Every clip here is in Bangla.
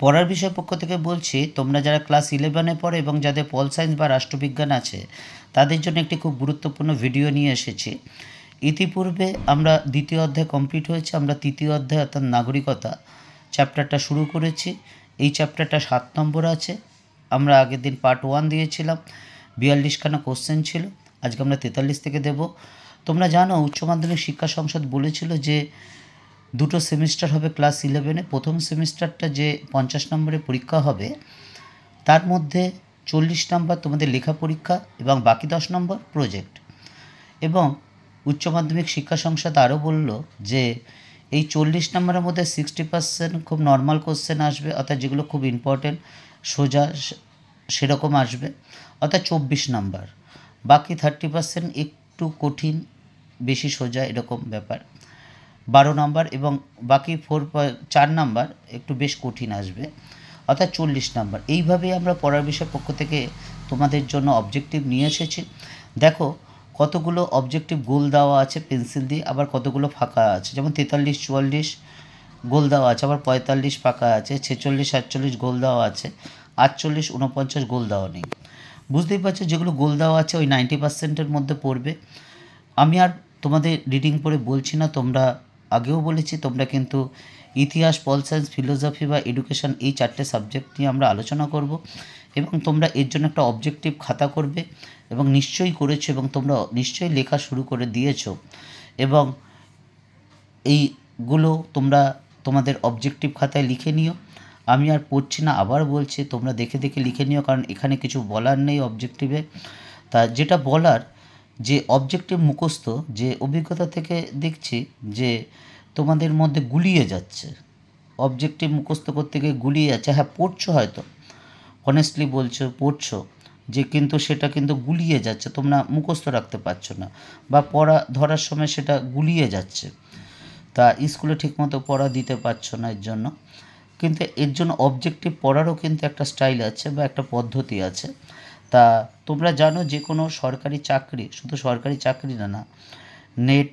পড়ার বিষয় পক্ষ থেকে বলছি, তোমরা যারা ক্লাস ইলেভেনে পড়ে এবং যাদের পল সায়েন্স বা রাষ্ট্রবিজ্ঞান আছে, তাদের জন্য একটি খুব গুরুত্বপূর্ণ ভিডিও নিয়ে এসেছি। ইতিপূর্বে আমরা দ্বিতীয় অধ্যায় কমপ্লিট হয়েছে, আমরা তৃতীয় অধ্যায় অর্থাৎ নাগরিকতা চ্যাপ্টারটা শুরু করেছি। এই চ্যাপ্টারটা সাত নম্বর আছে। আমরা আগের দিন পার্ট ওয়ান দিয়েছিলাম। বিয়াল্লিশখানা কোশ্চেন ছিল। আজকে আমরা তেতাল্লিশ থেকে দেব। তোমরা জানো, উচ্চ মাধ্যমিক শিক্ষা সংসদ বলেছিল যে দুটো সেমিস্টার হবে ক্লাস ইলেভেনে। প্রথম সেমিস্টারটা যে পঞ্চাশ নম্বরের পরীক্ষা হবে, তার মধ্যে চল্লিশ নম্বর তোমাদের লেখা পরীক্ষা এবং বাকি দশ নম্বর প্রজেক্ট। এবং উচ্চ মাধ্যমিক শিক্ষা সংসদ আরও বলল যে, এই চল্লিশ নম্বরের মধ্যে সিক্সটি পার্সেন্ট খুব নর্মাল কোশ্চেন আসবে, অর্থাৎ যেগুলো খুব ইম্পর্টেন্ট সোজা সেরকম আসবে, অর্থাৎ চব্বিশ নাম্বার। বাকি থার্টি পার্সেন্ট একটু কঠিন, বেশি সোজা এরকম ব্যাপার। বারো নাম্বার এবং বাকি ফোর চার নাম্বার একটু বেশ কঠিন আসবে, অর্থাৎ চল্লিশ নাম্বার। এইভাবেই আমরা পড়ার বিষয় পক্ষ থেকে তোমাদের জন্য অবজেক্টিভ নিয়ে এসেছি। দেখো, কতগুলো অবজেক্টিভ গোল দেওয়া আছে পেন্সিল দিয়ে, আবার কতগুলো ফাঁকা আছে। যেমন তেতাল্লিশ, চুয়াল্লিশ গোল দেওয়া আছে, আবার পঁয়তাল্লিশ ফাঁকা আছে, ছেচল্লিশ, সাতচল্লিশ গোল দেওয়া আছে, আটচল্লিশ উনপঞ্চাশ গোল দেওয়া নেই। বুঝতেই পারছ, যেগুলো গোল দেওয়া আছে ওই নাইনটি পার্সেন্টের মধ্যে পড়বে। আমি আর তোমাদের রিডিং পড়ে বলছি না, তোমরা আগেও বলেছি, তোমরা কিন্তু ইতিহাস, পল সায়েন্স, ফিলোসফি বা এডুকেশন এই চারটে সাবজেক্ট নিয়ে আমরা আলোচনা করব এবং তোমরা এর জন্য একটা অবজেক্টিভ খাতা করবে এবং নিশ্চয়ই করেছ এবং তোমরা নিশ্চয়ই লেখা শুরু করে দিয়েছ এবং এইগুলো তোমরা তোমাদের অবজেক্টিভ খাতায় লিখে নিও। আমি আর পড়ছি না, আবার বলছি, তোমরা দেখে দেখে লিখে নিও, কারণ এখানে কিছু বলার নেই অবজেক্টিভে তা যেটা বলার যে অবজেক্টিভ মুখস্থ, যে অভিজ্ঞতা থেকে দেখছি যে তোমাদের মধ্যে গুলিয়ে যাচ্ছে। অবজেক্টিভ মুখস্থ করতে গিয়ে গুলিয়ে যাচ্ছে। হ্যাঁ পড়ছো হয়তো। অনেস্টলি বলছো, পড়ছো যে কিন্তু সেটা কিন্তু গুলিয়ে যাচ্ছে, তোমরা মুখস্থ রাখতে পারছ না বা পড়া, ধরার সময় সেটা গুলিয়ে যাচ্ছে। তা স্কুলে ঠিকমতো পড়া দিতে পারছ না এর জন্য। কিন্তু এর জন্য অবজেক্টিভ পড়ারও কিন্তু একটা স্টাইল আছে বা একটা পদ্ধতি আছে। তা তোমরা জানো যে কোনো সরকারি চাকরি, শুধু সরকারি চাকরি না না, নেট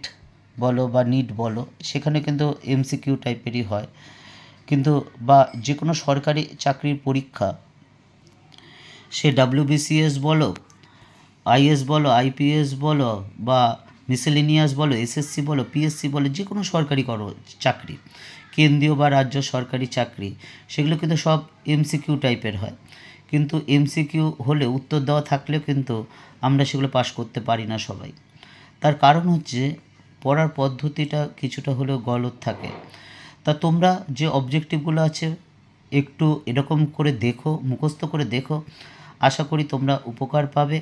বলো বা নিট বলো, সেখানে কিন্তু এমসিকিউ টাইপেরই হয়। কিন্তু বা যে কোনো সরকারি চাকরির পরীক্ষা, সে ডাব্লিউবিসিএস বলো আইএস বলো আইপিএস বলো বা মিসেলিনিয়াস বলো এসএসসি বলো পিএসসি বলো, যে কোনো সরকারি কর চাকরি, কেন্দ্রীয় বা রাজ্য সরকারি চাকরি, সেগুলো কিন্তু সব এমসিকিউ টাইপের হয়। কিন্তু এমসিকিউ হলে উত্তর দেওয়া থাকলেও কিন্তু আমরা সেগুলো পাশ করতে পারি না সবাই। তার কারণ হচ্ছে পড়ার পদ্ধতিটা কিছুটা হলেও গলত থাকে। তা তোমরা যে অবজেক্টিভগুলো আছে একটু এরকম করে দেখো, মুখস্থ করে দেখো, আশা করি তোমরা উপকার পাবে।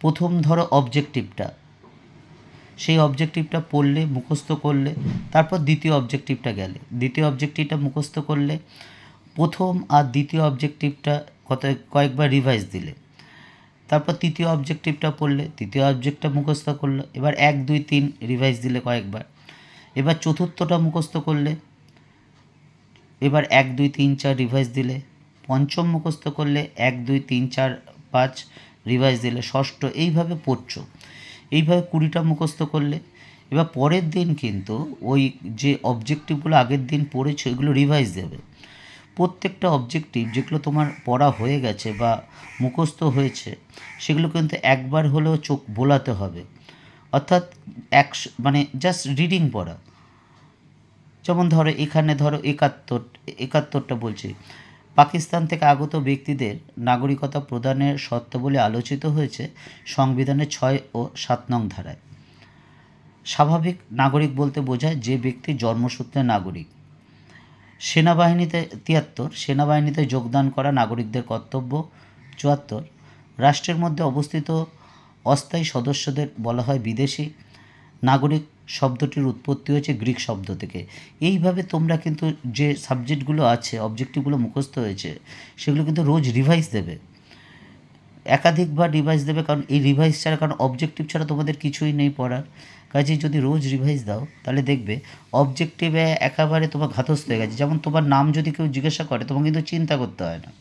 প্রথম ধরো অবজেক্টিভটা সেই অবজেক্টিভটা পড়লে, মুখস্থ করলে, তারপর দ্বিতীয় অবজেক্টিভটা গেলে। দ্বিতীয় অবজেক্টিভটা মুখস্থ করলে, প্রথম আর দ্বিতীয় অবজেক্টিভটা কত কয়েকবার রিভাইজ দিলে। তারপর তৃতীয় অবজেক্টিভটা পড়লে, তৃতীয় অবজেক্টটা মুখস্থ করল, এবার এক, দুই, তিন রিভাইজ দিলে কয়েকবার। এবার চতুর্থটা মুখস্থ করলে, এবার এক, দুই, তিন, চার রিভাইজ দিলে। পঞ্চম মুখস্থ করলে এক, দুই, তিন, চার, পাঁচ রিভাইজ দিলে। ষষ্ঠ, এইভাবে পড়ছো। এইভাবে কুড়িটা মুখস্থ করলে, এবার পরের দিন কিন্তু ওই যে অবজেক্টিভগুলো আগের দিন পড়েছো, এগুলো রিভাইজ দেবে। প্রত্যেকটা অবজেক্টিভ যেগুলো তোমার পড়া হয়ে গেছে বা মুখস্থ হয়েছে, সেগুলো কিন্তু একবার হলেও চোখ বোলাতে হবে। অর্থাৎ এক মানে জাস্ট রিডিং পড়া। যেমন ধরো এখানে ধরো একাত্তর, একাত্তরটা বলছি। পাকিস্তান থেকে আগত ব্যক্তিদের নাগরিকতা প্রদানের শর্তাবলী আলোচিত হয়েছে সংবিধানের ছয় ও সাত নং ধারায়। স্বাভাবিক নাগরিক বলতে বোঝায় যে ব্যক্তি জন্মসূত্রে নাগরিক। সেনাবাহিনীতে তিয়াত্তর, সেনাবাহিনীতে যোগদান করা নাগরিকদের কর্তব্য চুয়াত্তর। রাষ্ট্রের মধ্যে অবস্থিত অস্থায়ী সদস্যদের বলা হয় বিদেশি। নাগরিক শব্দটির উৎপত্তি হয়েছে গ্রিক শব্দ থেকে। এইভাবে তোমরা কিন্তু যে সাবজেক্টগুলো আছে অবজেক্টিভগুলো মুখস্থ হয়েছে, সেগুলো কিন্তু রোজ রিভাইজ দেবে। একাধিকবার রিভাইজ দেবে, কারণ এই রিভাইজ ছাড়া, কারণ অবজেক্টিভ ছাড়া তোমাদের কিছুই নেই পড়ার। কাজেই যদি রোজ রিভাইজ দাও, তাহলে দেখবে অবজেক্টিভে একেবারে তোমার ঘাতস্থ হয়ে গেছে। যেমন তোমার নাম যদি কেউ জিজ্ঞাসা করে, তোমাকে কিন্তু চিন্তা করতে হয় না।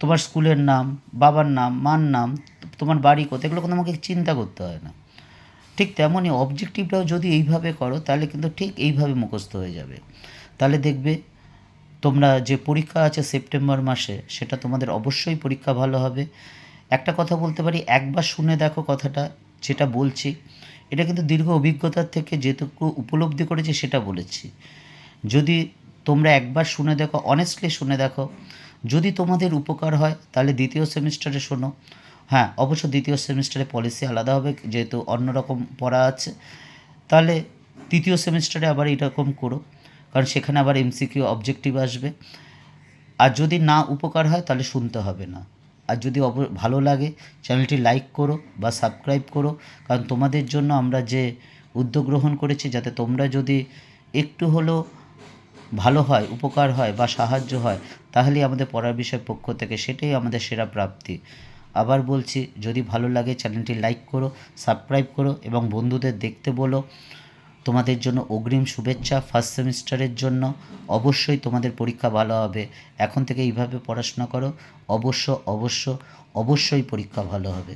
তোমার স্কুলের নাম, বাবার নাম, মার নাম, তোমার বাড়ি কোথায় এগুলো আমাকে চিন্তা করতে হয় না। ঠিক তেমনই অবজেক্টিভটাও যদি এইভাবে করো, তাহলে কিন্তু ঠিক এইভাবে মুখস্থ হয়ে যাবে। তাহলে দেখবে তোমরা যে পরীক্ষা আছে সেপ্টেম্বর মাসে, সেটা তোমাদের অবশ্যই পরীক্ষা ভালো হবে। একটা কথা বলতে পারি, একবার শুনে দেখো কথাটা, যেটা বলছি। এটা কিন্তু দীর্ঘ অভিজ্ঞতার থেকে যেটুকু উপলব্ধি করেছি সেটা বলেছি। যদি তোমরা একবার শুনে দেখো অনেস্টলি শুনে দেখো, যদি তোমাদের উপকার হয়, তাহলে দ্বিতীয় সেমিস্টারে শোনো। হ্যাঁ অবশ্য দ্বিতীয় সেমিস্টারে পলিসি আলাদা হবে, যেহেতু অন্যরকম পড়া আছে। তাহলে তৃতীয় সেমিস্টারে আবার এরকম করো, কারণ সেখানে আবার এমসিকিউ অবজেক্টিভ আসবে। আর যদি না উপকার হয়, তাহলে শুনতে হবে না। আর যদি ভালো লাগে, চ্যানেলটি লাইক করো বা সাবস্ক্রাইব করো। কারণ তোমাদের জন্য আমরা যে উদ্যোগ গ্রহণ করেছি, যাতে তোমরা যদি একটু হলেও ভালো হয়, উপকার হয় বা সাহায্য হয়, তাহলেই আমাদের পড়ার বিষয় পক্ষ থেকে সেটাই আমাদের সেরা প্রাপ্তি। আবার বলছি, যদি ভালো লাগে, চ্যানেলটি লাইক করো, সাবস্ক্রাইব করো এবং বন্ধুদের দেখতে বলো। তোমাদের জন্য অগ্রিম শুভেচ্ছা ফার্স্ট সেমিস্টারের জন্য। অবশ্যই তোমাদের পরীক্ষা ভালো হবে। এখন থেকে এইভাবে পড়াশোনা করো। অবশ্য অবশ্য, অবশ্যই পরীক্ষা ভালো হবে।